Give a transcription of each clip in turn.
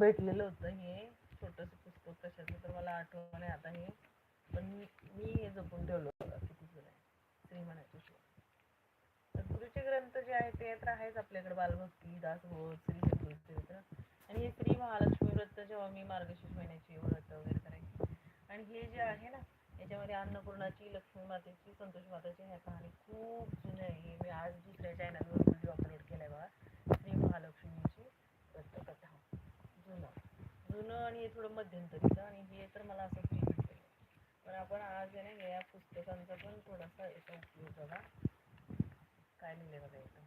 भेटलेलं होतं हे. छोटंसं पुस्तक कशाचं तर मला आठवण आहे आता हे. पण मी मी हे जपून ठेवलं बघा किती जुनं आहे. तर गुरुचे ग्रंथ जे आहेत ते तर आहेच आपल्याकडे. बालभक्ती दासबोध श्री चरित्र आणि हे श्री महालक्ष्मी व्रत जेव्हा मी मार्गशीर्ष महिन्याची व्रत वगैरे करायची. आणि हे जे आहे ना याच्यामध्ये अन्नपूर्णाची लक्ष्मी मातेची संतोष माताची ह्या कहाणी खूप जुने आहे. मी आज दुसऱ्या चॅनलवर व्हिडिओ अपलोड केलाय बघा. श्री महालक्ष्मी. जुनं जुनं आणि हे थोडं मध्यंतरीचं आणि हे तर मला असं फ्री भेटलेलं पण आपण आज आहे ना या पुस्तकांचा पण थोडासा याचा उपयोग झाला काय लिहिले बघा इथं.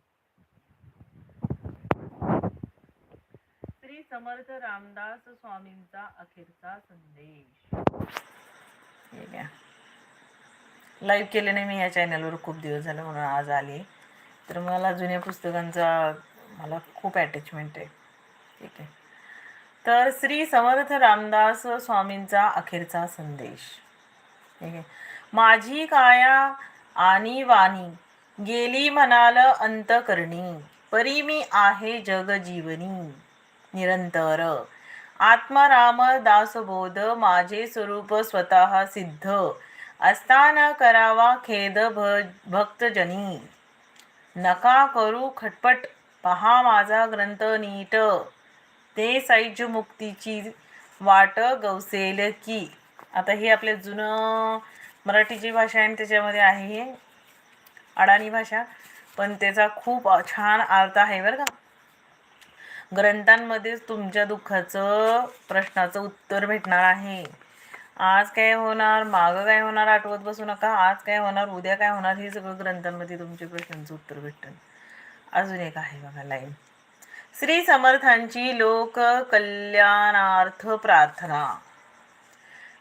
श्री समर्थ रामदास स्वामींचा अखेरचा संदेश. ठीक आहे लाईव्ह केले नाही मी या चॅनलवर खूप दिवस झाले म्हणून आज आले. तर मला जुन्या पुस्तकांचा मला खूप अटॅचमेंट आहे. ठीक आहे. तर श्री समर्थ रामदास स्वामींचा अखेरचा संदेश. ठीक आहे. माझी काया आणि वाणी गेली म्हणाल अंतकरणी परी मी आहे जगजीवनी निरंतर. आत्माराम दासबोध माझे स्वरूप स्वतः सिद्ध असताना करावा खेद भ भक्तजनी. नका करू खटपट पहा माझा ग्रंथ नीट. ते साईज मुक्तीची वाट गवसेल की. आता हे आपले जुनं मराठी जी भाषा आहे त्याच्यामध्ये आहे हे अडाणी भाषा पण त्याचा खूप छान अर्थ आहे बरं का. ग्रंथांमध्येच तुमच्या दुःखाचं प्रश्नाचं उत्तर भेटणार आहे. आज काय होणार? मागं काय होणार? आठवत बसू नका. आज काय होणार? उद्या काय होणार? हे सगळं ग्रंथांमध्ये तुमच्या प्रश्नांचं उत्तर भेटतं अजून एक आहे बघा लाईन श्री समर्थांची लोक कल्याणार्थ प्रार्थना.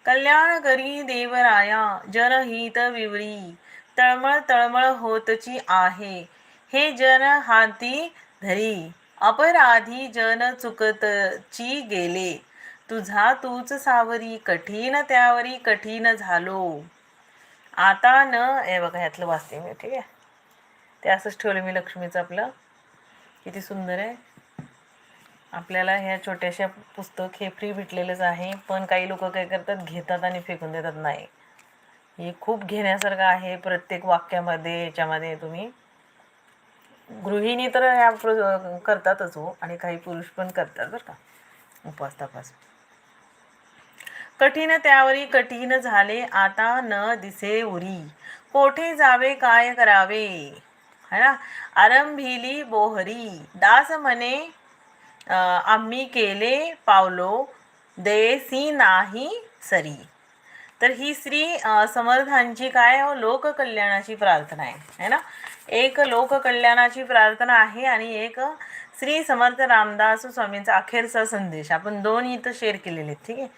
कल्याण करी देवराया जनहित विवरी. तळमळ तळमळ होतची आहे. हे जन हाती धरी. अपराधी जन चुकतची गेले. तुझा तूच सावरी कठीण त्यावरी कठीण झालो. आता न हे बघा ह्यातलं वाचते मी ठीक आहे? ते असंच ठेवलं मी लक्ष्मीचं आपलं. किती सुंदर आहे. आपल्याला ह्या छोट्याशा पुस्तक हे फ्री भेटलेलंच आहे. पण काही लोक काय करतात घेतात आणि फेकून देतात नाही. हे खूप घेण्यासारखं आहे प्रत्येक वाक्यामध्ये याच्यामध्ये तुम्ही. गृहिणी तर ह्या करतातच हो. आणि काही पुरुष पण करतात बरं का. उपवास तपास. कठीण त्यावरी कठीण झाले आता न दिसे उरी. कोठे जावे काय करावे? है ना? आरंभिली बोहरी. दास म्हणे आम्ही केले पावलो देसी नाही सरी. तर ही श्री समर्थांची काय हो? लोककल्याणाची प्रार्थना आहे है ना? एक लोककल्याणाची प्रार्थना आहे आणि एक श्री समर्थ रामदास स्वामींचा अखेरचा संदेश. आपण दोन इथं शेअर केलेले आहेत ठीक आहे?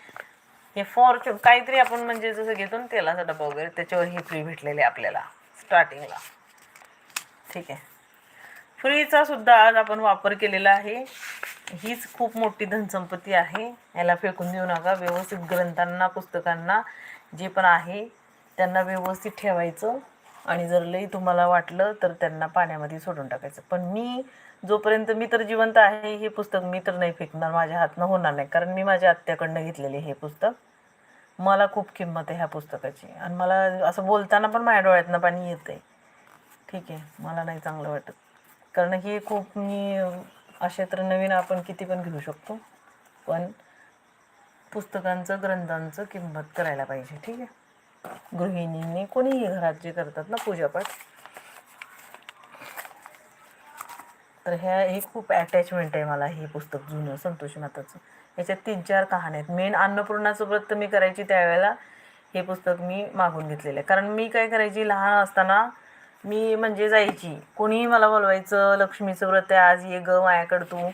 हे फॉर काहीतरी आपण म्हणजे जसं घेतो ना तेलाचा डबा वगैरे त्याच्यावर हे फ्री भेटलेले आपल्याला स्टार्टिंगला ठीक आहे? फ्रीचा सुद्धा आज आपण वापर केलेला आहे. हीच खूप मोठी धनसंपत्ती आहे. याला फेकून देऊ नका. व्यवस्थित ग्रंथांना पुस्तकांना जे पण आहे त्यांना व्यवस्थित ठेवायचं. आणि जर लई तुम्हाला वाटलं तर त्यांना पाण्यामध्ये सोडून टाकायचं. पण मी जोपर्यंत मी तर जिवंत आहे हे पुस्तक मी तर नाही फेकणार. माझ्या हातनं होणार नाही. कारण मी माझ्या आत्याकडनं घेतलेले हे पुस्तक. मला खूप किंमत आहे ह्या पुस्तकाची. आणि मला असं बोलताना पण माझ्या डोळ्यातनं पाणी येतं आहे ठीक आहे. मला नाही चांगलं वाटत. कारण हे खूप मी असे तर नवीन आपण किती पण घेऊ शकतो पण पुस्तकांचं ग्रंथांचं किंमत करायला पाहिजे ठीक आहे? गृहिणींनी कोणीही घरात जे करतात ना पूजापाठ तर ह्या हे खूप अटॅचमेंट आहे मला हे पुस्तक जुनं संतोषी माताचं. याच्यात तीन चार कहाण्या आहेत. मेन अन्नपूर्णाचं व्रत मी करायची त्यावेळेला हे पुस्तक मी मागून घेतलेलं आहे. कारण मी काय करायची लहान असताना मी म्हणजे जायची. कोणीही मला बोलवायचं लक्ष्मीचं व्रत आहे आज ये ग मायाकडं तू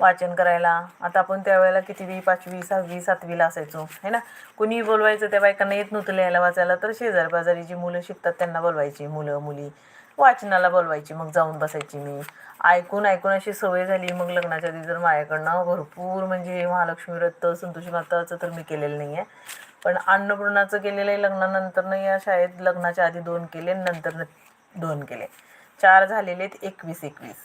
वाचन करायला. आता आपण त्यावेळेला कितीवी पाचवी सहावी सातवीला असायचो है ना? कोणीही बोलवायचं त्या बायकांना येत नव्हतं लिहायला वाचायला. तर शेजारबाजारी जी मुलं शिकतात त्यांना बोलवायची मुलं मुली. वाचनाला बोलवायची मग जाऊन बसायची मी. ऐकून ऐकून अशी सवय झाली मग लग्नाच्या आधी जर माझ्याकडनं भरपूर म्हणजे महालक्ष्मी व्रत संतोषी माताचं तर मी केलेलं नाही आहे पण अन्नपूर्णाचं केलेलं आहे लग्नानंतर या शाळेत लग्नाच्या आधी दोन केले नंतर दोन केले. चार झालेले आहेत एकवीस एकवीस.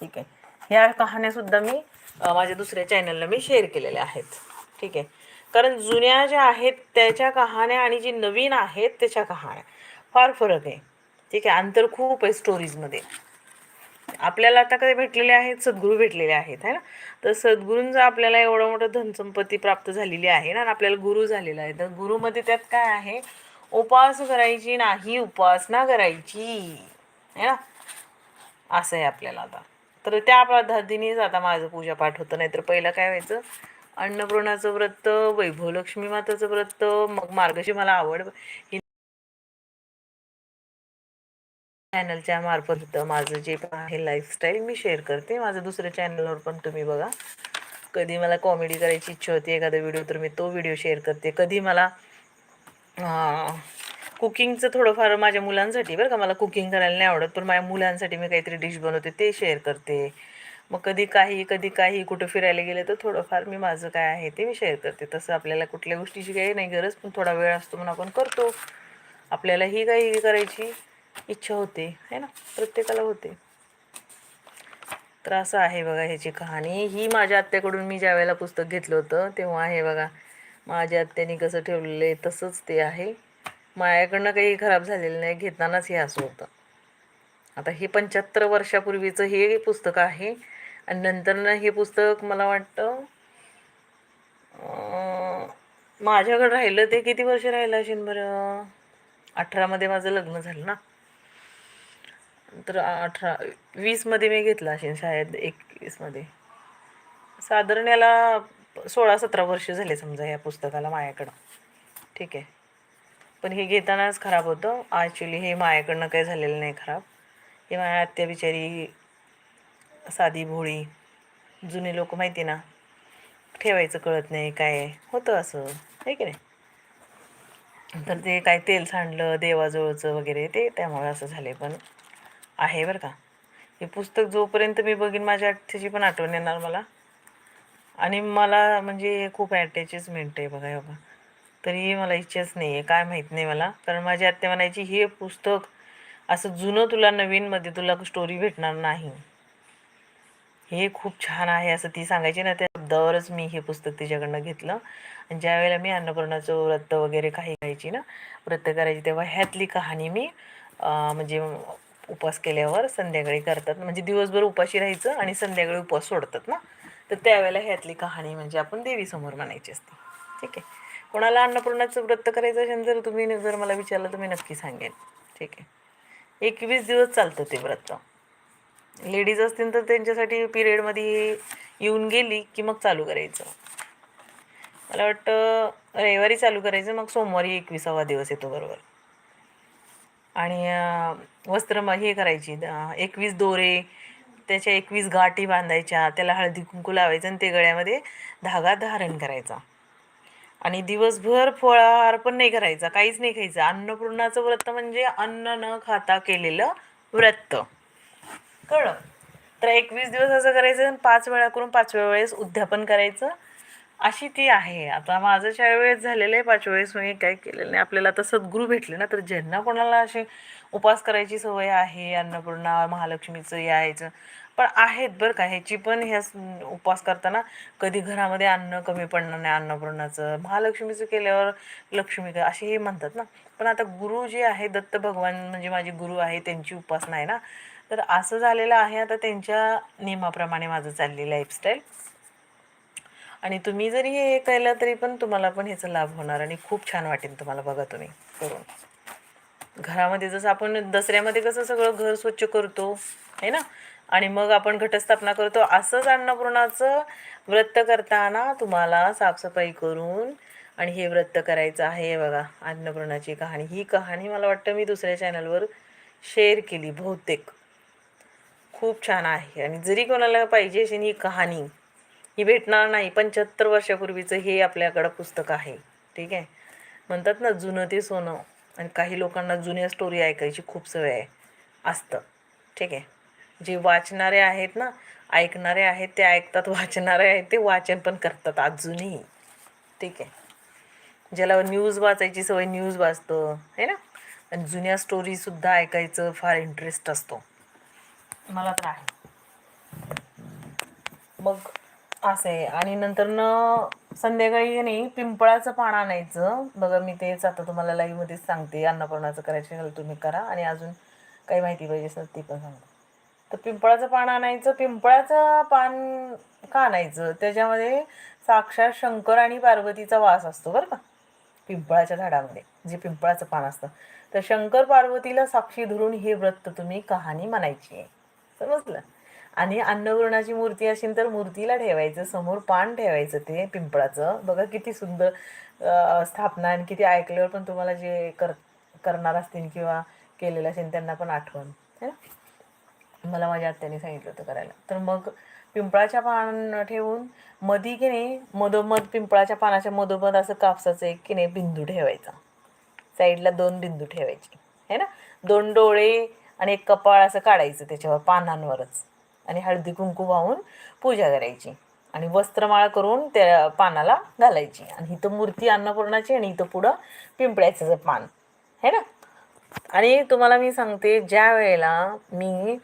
ठीक आहे. ह्या कहाण्यासुद्धा मी माझ्या दुसऱ्या चॅनलला मी शेअर केलेल्या आहेत. ठीक आहे. कारण जुन्या ज्या आहेत त्याच्या कहाण्या आणि जी नवीन आहेत त्याच्या कहाण्या. फार फरक आहे. ठीक आहे. अंतर खूप आहे स्टोरीजमध्ये आपल्याला आता काय भेटलेले आहेत सद्गुरू भेटलेले आहेत है ना? तर सद्गुरूंचं आपल्याला एवढं मोठं धनसंपत्ती प्राप्त झालेली आहे ना? आणि आपल्याला गुरु झालेला आहे. तर गुरुमध्ये त्यात काय आहे? उपास करायची नाही उपासना करायची. है ना? असं आहे आपल्याला आता. तर त्या पद्धतीनेच आता माझं पूजापाठ होतं. नाहीतर पहिलं काय व्हायचं? अन्नपूर्णाचं व्रत वैभवलक्ष्मी माताचं व्रत मग मार्गशी मला आवड चॅनलच्या मार्फत माझं जे पण आहे लाईफस्टाईल मी शेअर करते. माझं दुसऱ्या चॅनलवर पण तुम्ही बघा. कधी मला कॉमेडी करायची इच्छा होती एखादा व्हिडिओ तर मी तो व्हिडिओ शेअर करते. कधी मला कुकिंगचं थोडंफार माझ्या मुलांसाठी बरं का मला कुकिंग करायला नाही आवडत पण माझ्या मुलांसाठी मी काहीतरी डिश बनवते ते शेअर करते. मग कधी काही कधी काही कुठं फिरायला गेले तर थोडंफार मी माझं काय आहे ते मी शेअर करते. तसं आपल्याला कुठल्या गोष्टीची काही नाही गरज पण थोडा वेळ असतो म्हणून आपण करतो. आपल्याला ही काही करायची इच्छा होते है ना? प्रत्येकाला होते. तर असं आहे बघा ह्याची कहाणी. ही माझ्या आत्याकडून मी ज्या वेळेला पुस्तक घेतलं होतं तेव्हा आहे बघा माझ्या आत्याने कसं ठेवलेलं आहे तसंच ते आहे. माझ्याकडनं काही खराब झालेलं नाही घेतानाच हे असं होतं. आता हे पंच्याहत्तर वर्षापूर्वीचं हे पुस्तक आहे आणि नंतरनं हे पुस्तक मला वाटतं माझ्याकडं राहिलं ते किती वर्ष राहिलं असेल बरं? अठरामध्ये माझं लग्न झालं ना. तर अठरा वीसमध्ये मी घेतला असेल शाळेत एकवीसमध्ये. साधारण याला सोळा सतरा वर्ष झाले समजा या पुस्तकाला माझ्याकडं. ठीक आहे. पण हे घेतानाच खराब होतं. ॲक्च्युली हे माझ्याकडनं काही झालेलं नाही खराब. हे माझ्या आत्या बिचारी साधी भोळी जुने लोक माहिती ना? ठेवायचं कळत नाही काय होतं असं. आहे की नाही? तर ते काय तेल सांडलं देवाजवळचं वगैरे ते त्यामुळे असं झाले पण आहे बरं का. हे पुस्तक जोपर्यंत मी बघीन माझ्या आठ्याची पण आठवण येणार मला. आणि मला म्हणजे हे खूप अटॅचमेंट आहे बघा बघा. तरी मला इच्छाच नाही आहे काय माहीत नाही मला. कारण माझी आत्या म्हणायची हे पुस्तक असं जुनं तुला नवीनमध्ये तुला स्टोरी भेटणार नाही. हे खूप छान आहे असं ती सांगायची ना त्या शब्दावरच मी हे पुस्तक तिच्याकडनं घेतलं. आणि ज्या वेळेला मी अन्नपूर्णाचं व्रत वगैरे काही करायची ना व्रत करायची तेव्हा ह्यातली कहाणी मी म्हणजे उपवास केल्यावर संध्याकाळी करतात. म्हणजे दिवसभर उपाशी राहायचं आणि संध्याकाळी उपास सोडतात ना. तर त्यावेळेला ह्यातली कहाणी म्हणजे आपण देवीसमोर म्हणायची असते. ठीक आहे? कोणाला अन्नपूर्णाचं व्रत करायचं असेल तर तुम्ही जर मला विचारलं तर मी नक्की सांगेन. ठीक आहे? एकवीस दिवस चालतं ते व्रत. लेडीज असतील तर त्यांच्यासाठी पिरियडमध्ये येऊन गेली की मग चालू करायचं. मला वाटतं रविवारी चालू करायचं मग सोमवारी एकविसावा दिवस येतो बरोबर. आणि वस्त्र हे करायची एकवीस दोरे त्याच्या एकवीस गाठी बांधायच्या त्याला हळदी कुंकू लावायचं आणि ते गळ्यामध्ये धागा धारण करायचा. आणि दिवसभर फळाहार पण नाही करायचा काहीच नाही खायचं. अन्नपूर्णाचं व्रत म्हणजे अन्न न खाता केलेलं व्रत. कळलं? तर एकवीस दिवस असं करायचं आणि पाच वेळा करून पाचव्या वेळेस उद्यापन करायचं. अशी ती आहे. आता माझं चार वेळेस झालेलं आहे पाच वेळेस मी काय केलेलं नाही. आपल्याला आता सद्गुरू भेटले ना तर ज्यांना कोणाला असे उपास करायची सवय आहे अन्नपूर्णा महालक्ष्मीचं यायचं पण आहेत बरं का ह्याची पण ह्या उपवास करताना कधी घरामध्ये अन्न कमी पडणार नाही अन्नपूर्णाचं. महालक्ष्मीचं केल्यावर लक्ष्मी असे हे म्हणतात ना. पण आता गुरु जे आहे दत्त भगवान म्हणजे माझे गुरु आहे त्यांची उपासना आहे ना. तर असं झालेलं आहे आता त्यांच्या नियमाप्रमाणे माझं चालली लाईफस्टाईल आणि तुम्ही जरी हे केलं तरी पण तुम्हाला पण ह्याचा लाभ होणार. आणि खूप छान वाटेल तुम्हाला बघा तुम्ही करून. घरामध्ये जसं आपण दसऱ्यामध्ये कसं सगळं घर स्वच्छ करतो है ना? आणि मग आपण घटस्थापना करतो असंच अन्नपूर्णाचं व्रत करताना तुम्हाला साफसफाई करून आणि हे व्रत करायचं आहे बघा अन्नपूर्णाची कहाणी. ही कहाणी मला वाटतं मी दुसऱ्या चॅनलवर शेअर केली बहुतेक. खूप छान आहे आणि जरी कोणाला पाहिजे अशी ही कहाणी ही भेटणार नाही पंच्याहत्तर वर्षापूर्वीचं हे आपल्याकडं पुस्तक आहे. ठीक आहे? म्हणतात ना जुनं ते सोनं. आणि काही लोकांना जुन्या स्टोरी ऐकायची खूप सवय आहे. असतं. ठीक आहे? जे वाचणारे आहेत ना ऐकणारे आहेत ते ऐकतात वाचणारे आहेत ते वाचन पण करतात अजूनही. ठीक आहे? ज्याला न्यूज वाचायची सवय न्यूज वाचतं है ना? आणि जुन्या स्टोरीसुद्धा ऐकायचं फार इंटरेस्ट असतो. मला तर आहे. मग असं आहे. आणि नंतर न संध्याकाळी नाही पिंपळाचं पान आणायचं. बघा मी तेच आता तुम्हाला लाईव्हमध्येच सांगते. अन्नपूर्णाचं करायचं असेल तुम्ही करा. आणि अजून काही माहिती पाहिजे असेल ती पण सांगते. तर पिंपळाचं पान आणायचं. पिंपळाचं पान का आणायचं? त्याच्यामध्ये साक्षात शंकर आणि पार्वतीचा वास असतो बरं का. पिंपळाच्या झाडामध्ये जे पिंपळाचं पान असतं. तर शंकर पार्वतीला साक्षी धरून हे व्रत तुम्ही कहाणी म्हणायची आहे. समजलं? आणि अन्नपूर्णाची मूर्ती असेल तर मूर्तीला ठेवायचं समोर पान ठेवायचं ते पिंपळाचं. बघा किती सुंदर स्थापना आणि किती ऐकल्यावर पण तुम्हाला जे कर करणार असतील किंवा केलेलं असेल त्यांना पण आठवण है ना? मला माझ्या आत्याने सांगितलं होतं करायला. तर मग पिंपळाच्या पान ठेवून मधी की नाही मधोमध पिंपळाच्या पानाच्या मधोमध असं कापसाचं एक की नाही बिंदू ठेवायचा. साईडला दोन बिंदू ठेवायचे है ना? दोन डोळे आणि एक कपाळ असं काढायचं त्याच्यावर पानांवरच. आणि हळदी कुंकू वाहून पूजा करायची. आणि वस्त्रमाळा करून त्या पानाला घालायची. आणि इथं मूर्ती अन्नपूर्णाची आणि इथं पुढं पिंपळ्याचं पान. है ना? आणि तुम्हाला मी सांगते ज्या वेळेला मी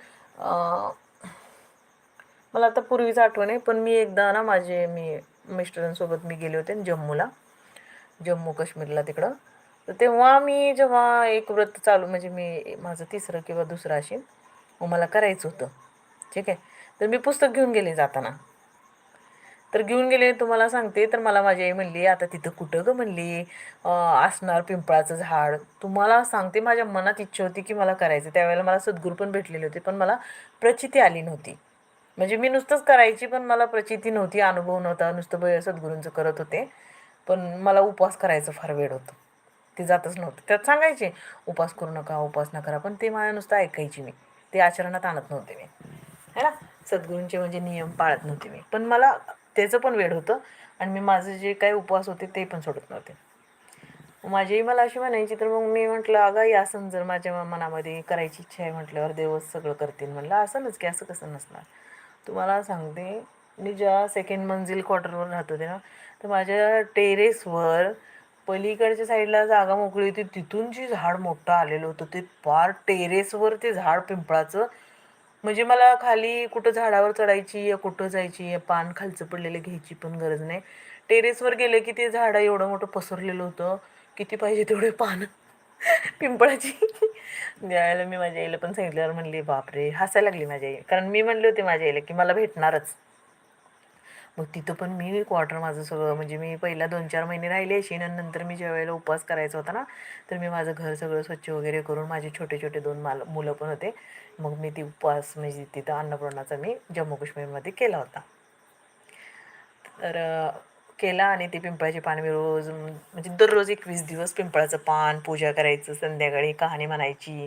मला आता पूर्वीच आठवण आहे पण मी एकदा ना माझे मी मिस्टरांसोबत मी गेले होते जम्मूला जम्मू काश्मीरला तिकडं. तर तेव्हा मी जेव्हा एक व्रत चालू म्हणजे मी माझं तिसरं किंवा दुसरं असेल मग मला करायचं होतं. ठीक आहे? तर मी पुस्तक घेऊन गेले जाताना. तर घेऊन गेले तुम्हाला सांगते तर मला माझी आई म्हणली आता तिथं कुठं ग? म्हणली असणार पिंपळाचं झाड. तुम्हाला सांगते माझ्या मनात इच्छा होती की मला करायचं. त्यावेळेला मला सद्गुरू पण भेटलेले होते पण मला प्रचिती आली नव्हती. म्हणजे मी नुसतंच करायची पण मला प्रचिती नव्हती अनुभव नव्हता नुसतं ब सद्गुरूंचं करत होते. पण मला उपवास करायचं फार वेळ होतं. ते जातच नव्हतं. त्यात सांगायचे उपवास करू नका उपासना करा. पण ते मला नुसतं ऐकायची मी. ते आचरणात आणत नव्हते मी. है ना? सद्गुरूंचे म्हणजे नियम पाळत नव्हते मी. पण मला त्याचं पण वेळ होतं आणि मी माझे जे काही उपवास होते ते पण सोडत नव्हते. माझी आई मला अशी म्हणायची तर मग मी म्हटलं अगं या असं जर माझ्या मनामध्ये करायची इच्छा आहे म्हटल्यावर देवच सगळं करतील. म्हटलं असंच की असं कसं नसणार? तुम्हाला सांगते मी ज्या सेकंड मंजिल क्वार्टरवर राहत होते ना तर माझ्या टेरेसवर पलीकडच्या साईडला जागा मोकळी होती. तिथून जी झाड मोठं आलेलं होतं ते फार टेरेसवर ते झाड पिंपळाचं म्हणजे मला खाली कुठं झाडावर चढायची या कुठं जायची या पान खालचं पडलेलं घ्यायची पण गरज नाही. टेरेसवर गेलं की ते झाडं एवढं मोठं पसरलेलं होतं किती पाहिजे तेवढे पानं. पिंपळाची. द्यायला मी माझ्या आईला पण सांगितल्यावर म्हणली बापरे हसायला लागली माझ्या आई. कारण मी म्हणले होते माझ्या आईला की मला भेटणारच. मग तिथं पण मी क्वार्टर माझं सगळं म्हणजे मी पहिला दोन चार महिने राहिले अशी आणि नंतर मी ज्या वेळेला उपवास करायचा होता ना तर मी माझं घर सगळं स्वच्छ वगैरे करून माझे छोटे छोटे दोन माल मुलं पण होते. मग मी ती उपवास म्हणजे तिथं अन्नपूर्णाचा मी जम्मू काश्मीरमध्ये केला होता. तर केला आणि ते पिंपळाचे पान मी रोज म्हणजे दररोज एकवीस दिवस पिंपळाचं पान पूजा करायचं संध्याकाळी कहाणी म्हणायची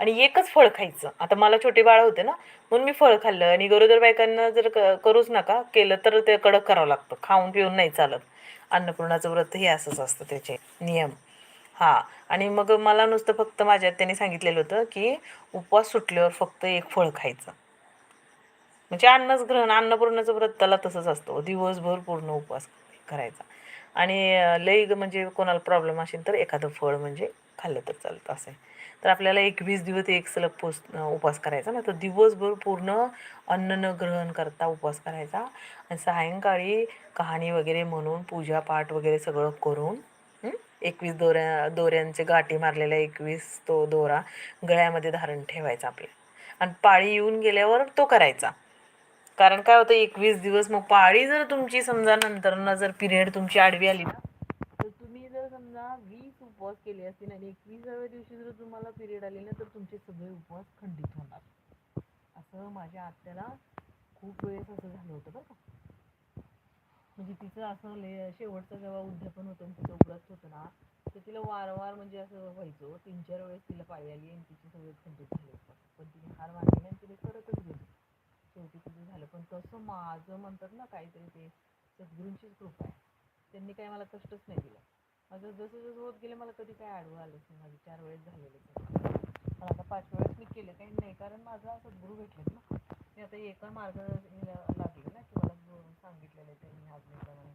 आणि एकच फळ खायचं. आता मला छोटे बाळ होते ना म्हणून मी फळ खाल्लं आणि गरोदर बायकांना जर क करूच नका केलं तर ते कडक करावं लागतं. खाऊन पिऊन नाही चालत. अन्नपूर्णाचं व्रत हे असंच असतं त्याचे नियम. हां. आणि मग मला नुसतं फक्त माझ्या त्याने सांगितलेलं होतं की उपवास सुटल्यावर फक्त एक फळ खायचं. म्हणजे अन्नच ग्रहण अन्नपूर्णाचं व्रत त्याला तसंच असतं. दिवसभर पूर्ण उपवास करायचा. आणि लई ग- म्हणजे कोणाला प्रॉब्लेम असेल तर एखादं फळ म्हणजे खाल्लं तर चालतं असं आहे. तर आपल्याला एकवीस दिवस एक सलग पोस उपवास करायचा ना. तर दिवसभर पूर्ण अन्न न ग्रहण करता उपवास करायचा. आणि सायंकाळी कहाणी वगैरे म्हणून पूजापाठ वगैरे सगळं करून एकवीस दोऱ्या दोऱ्यांचे गाठी मारलेला एकवीस तो दोरा गळ्यामध्ये धारण ठेवायचा आपल्या आणि पाळी येऊन गेल्यावर तो करायचा. कारण काय होतं एकवीस दिवस मग पाळी जर तुमची समजा नंतरनं जर पिरियड तुमची आडवी आली ना तर तुम्ही जर समजा वीस उपवास केले असतील आणि एकवीसाव्या दिवशी जर तुम्हाला पिरियड आले ना तर तुमचे सगळे उपवास खंडित होणार. असं माझ्या आत्याला खूप वेळेस असं झालं होतं बरं का. म्हणजे तिचं असं ले शेवटचं जेव्हा उद्यापन होतं आणि तिचं व्रत होतं ना तर तिला वारंवार म्हणजे असं व्हायचं तीन चार वेळेस तिला पाळी आली आणि तिची सगळे खंडित झाले. पण तिने हार मानली आणि तिने करतच गेली. शेवटी तिचं झालं. पण तसं माझं म्हणतात ना काहीतरी ते सद्गुरूंचीच कृपा आहे. त्यांनी काय मला कष्टच नाही दिला. माझं जसं जसं होत गेलं मला कधी काय आडवं आलंच नाही. माझे चार वेळेस झालेले पण आता पाच वेळेस मी केलं काही नाही कारण माझा सद्गुरू भेटलेत ना. मी आता एका मार्ग ह्याला लागले ना की मला जो सांगितलेलं आहे त्यांनी आज्ञेप्रमाणे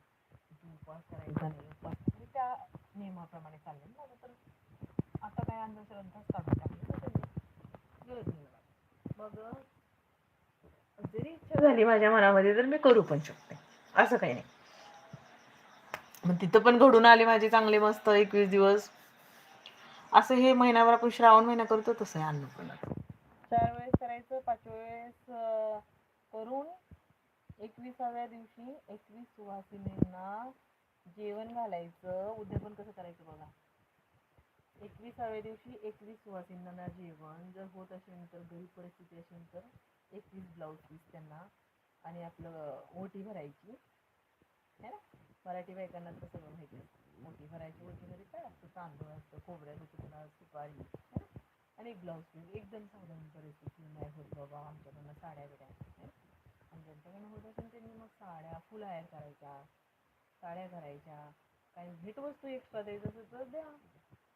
तू उपवास करायचा नाही उपवास मी त्या नियमाप्रमाणे चालले. ना तर आता काय अंधश्रद्धाच काढून टाकली ना त्यांनी. गरज नाही मग जरी इच्छा झाली माझ्या मनामध्ये तर मी करू पण शकते. असं काही नाही. मग तिथं पण घडून आले माझे चांगले मस्त एकवीस दिवस. असं हे महिनाभर आपण श्रावण महिना करतो तसं आहे अन्नपूर्णाचं चार वेळेस करायचं पाचव्या वेळेस करून एकविसाव्या दिवशी एकवीस सुवासिनींना जेवण घालायचं. उद्या पण कसं करायचं बघा. एकविसाव्या दिवशी एकवीस सुवासिनींना जेवण. जर होत असेल तर गरीब परिस्थिती असेल तर एकवीस ब्लाऊज पीस त्यांना आणि आपलं ओटी भरायची. है ना? मराठी बायकांना तर सगळं माहिती असतं. ओटी भरायची ओटीमध्ये काय असतं? तांदूळ असतं खोबऱ्या तुकडा सुपारी. है ना? आणि एक ब्लाऊज पीस एकदम साधारण परिस्थिती नाही होत बाबा. आमच्याकडनं साड्या बिड्या है होत असेल त्यांनी मग साड्या फुल हायर करायच्या साड्या करायच्या. काही भेटवस्तू एक्स्ट्रा द्यायचं असेल तर द्या.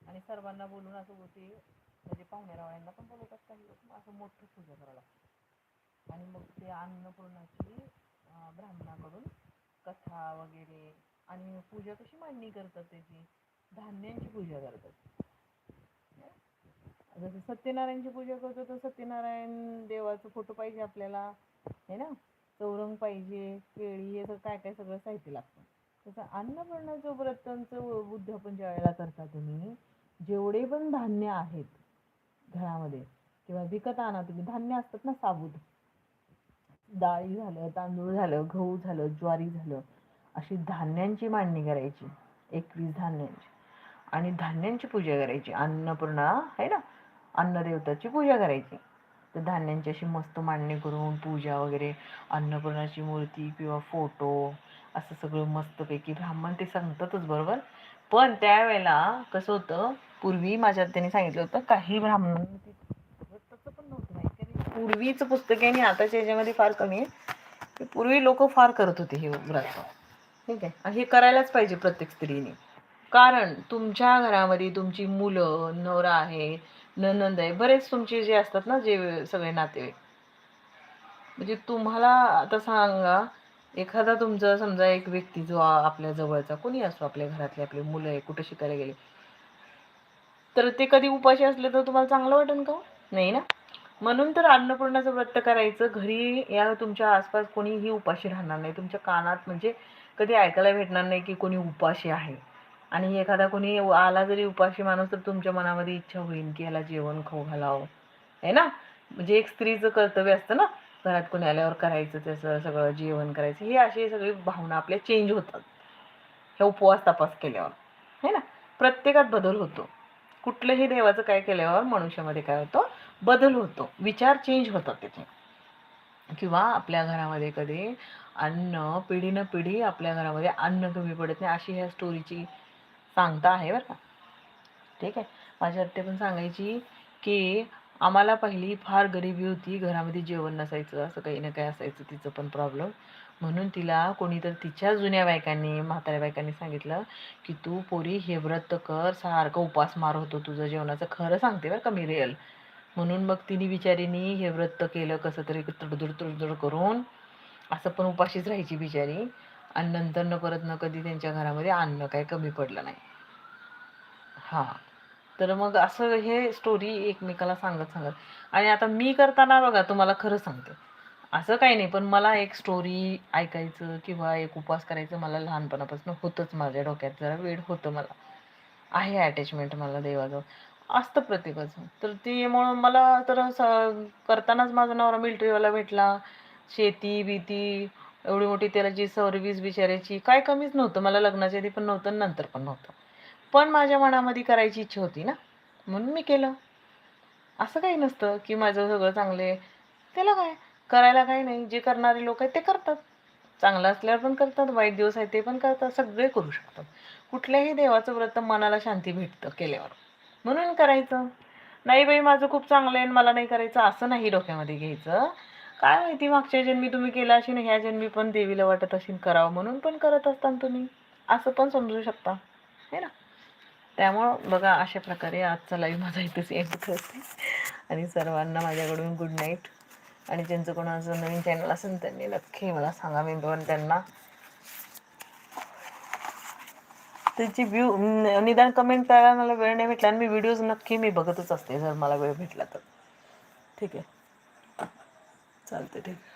आणि सर्वांना बोलून असं होते म्हणजे पाहुण्यारावळ्यांना पण बोलवतात काही लोक. मग असं मोठं पूजा करावं लागतं. आणि मग ते अन्नपूर्णाची ब्राह्मणाकडून कथा वगैरे. आणि पूजा कशी मांडणी करतात त्याची? धान्यांची पूजा करतात. जसं सत्यनारायणची पूजा करतो तर सत्यनारायण देवाचं फोटो पाहिजे आपल्याला. है ना? चौरंग पाहिजे केळी हे काय काय सगळं साहित्य लागतं. तसं अन्नपूर्णाचं व्रतांचं उद्यापन ज्या वेळेला करता तुम्ही जेवढे पण धान्य आहेत घरामध्ये किंवा विकत आणा तुम्ही धान्य असतात ना साबूत. डाळी झालं तांदूळ झालं गहू झालं ज्वारी झालं अशी धान्यांची मांडणी करायची एकवीस धान्यांची. आणि धान्यांची पूजा करायची. अन्नपूर्णा आहे ना? अन्नदेवताची पूजा करायची. तर धान्यांची अशी मस्त मांडणी करून पूजा वगैरे अन्नपूर्णाची मूर्ती किंवा फोटो असं सगळं मस्तपैकी ब्राह्मण ते सांगतातच बरोबर. पण त्यावेळेला कसं होतं पूर्वी माझ्या त्यांनी सांगितलं होतं काही ब्राह्मण तसं पण नव्हतं माहिती पूर्वीचं पुस्तक आहे आणि आताच्या याच्यामध्ये फार कमी आहे. की पूर्वी लोक फार करत होते हे व्रत ठीक आहे? हे करायलाच पाहिजे प्रत्येक स्त्रीने. कारण तुमच्या घरामध्ये तुमची मुलं नवरा आहे ननंद आहे. बरेच तुमचे जे असतात ना जे सगळे नातेवाईक. म्हणजे तुम्हाला आता सांगा एखादा तुमचा समजा एक व्यक्ती जो आपल्या जवळचा कोणी असतो आपल्या घरातले आपले मुलं आहे कुठं शिकायला गेले तर ते कधी उपाशी असले तर तुम्हाला चांगलं वाटेल का हो? नाही ना? म्हणून तर अन्नपूर्णाचं व्रत करायचं. घरी या तुमच्या आसपास कोणीही उपाशी राहणार नाही. तुमच्या कानात म्हणजे कधी ऐकायला भेटणार नाही की कोणी उपाशी आहे. आणि एखादा कोणी आला जरी उपाशी माणूस तर तुमच्या मनामध्ये इच्छा होईल की ह्याला जेवण खाऊ घालावं. आहे ना? म्हणजे एक स्त्रीचं कर्तव्य असतं ना घरात कोणी आल्यावर करायचं त्याचं सगळं जेवण करायचं ही अशी सगळी भावना आपल्या चेंज होतात. ह्या उपवास तपास केल्यावर. है ना? प्रत्येकात बदल होतो. कुठलंही देवाचं काय केल्यावर मनुष्यामध्ये काय होतं? बदल होतो. विचार चेंज होतात त्याचे. किंवा आपल्या घरामध्ये कधी अन्न पिढीनं पिढी आपल्या घरामध्ये अन्न कमी पडत नाही अशी ह्या स्टोरीची सांगता आहे बरं का? ठीक आहे. माझी आत्ते पण सांगायची की आम्हाला पहिली फार गरिबी होती. घरामध्ये जेवण नसायचं असं काही ना काही असायचं. तिचं पण प्रॉब्लेम म्हणून तिला कोणीतरी तिच्या जुन्या बायकांनी म्हाताऱ्या बायकांनी सांगितलं की तू पोरी हे व्रत कर. सारखं उपास मार होतो तुझं जेवणाचं. खरं सांगते बरं का मी रिअल म्हणून मग तिने बिचारीनी हे व्रत केलं. कसं तरी तडजोड तडजोड करून. असं पण उपाशीच राहायची बिचारी. आणि नंतर न परत न कधी त्यांच्या घरामध्ये आणणं काय कमी पडलं नाही. हां. तर मग असं हे स्टोरी एकमेकाला सांगत सांगत. आणि आता मी करताना बघा तुम्हाला खरं सांगते. असं काही नाही पण मला एक स्टोरी ऐकायचं किंवा एक उपवास करायचं मला लहानपणापासून होतंच माझ्या डोक्यात. जरा वेळ होतं मला. आहे अटॅचमेंट मला देवाजवळ. असतं प्रत्येकाचं तर त्यामुळं मला तर स करतानाच माझा नवरा मिलिटरीवाला भेटला. शेती बीती एवढी मोठी त्याला जी सर्व्हिस बिचारायची काय कमीच नव्हतं. मला लग्नाच्या आधी पण नव्हतं नंतर पण नव्हतं. पण माझ्या मनामध्ये करायची इच्छा होती ना. म्हणून मी केलं. असं काही नसतं की माझं सगळं चांगले. त्याला काय? करायला काही नाही. जे करणारे लोक आहेत ते करतात. चांगलं असल्यावर पण करतात वाईट दिवस आहे ते पण करतात. सगळे करू शकतात. कुठल्याही देवाचं व्रत मनाला शांती भेटतं केल्यावर. म्हणून करायचं. नाही बाई माझं खूप चांगलं आहे आणि मला नाही करायचं. असं नाही डोक्यामध्ये घ्यायचं. काय माहिती मागच्या जन्मी तुम्ही केलं असेल ह्या जन्मी पण देवीला वाटत असेल करावं म्हणून पण करत असताना तुम्ही. असं पण समजू शकता. है ना? त्यामुळं बघा अशा प्रकारे आजचा लाईव्ह माझा इथेच एंड करते. आणि सर्वांना माझ्याकडून गुड नाईट आणि ज्यांचं कोणाचं नवीन चॅनल असेल त्यांनी नक्की मला सांगा. मी पण त्यांना त्याची व्ह्यू निदान कमेंट करायला मला वेळ नाही भेटला. आणि मी व्हिडिओज नक्की मी बघतच असते जर मला वेळ भेटला तर. ठीक आहे? चालते ठीक आहे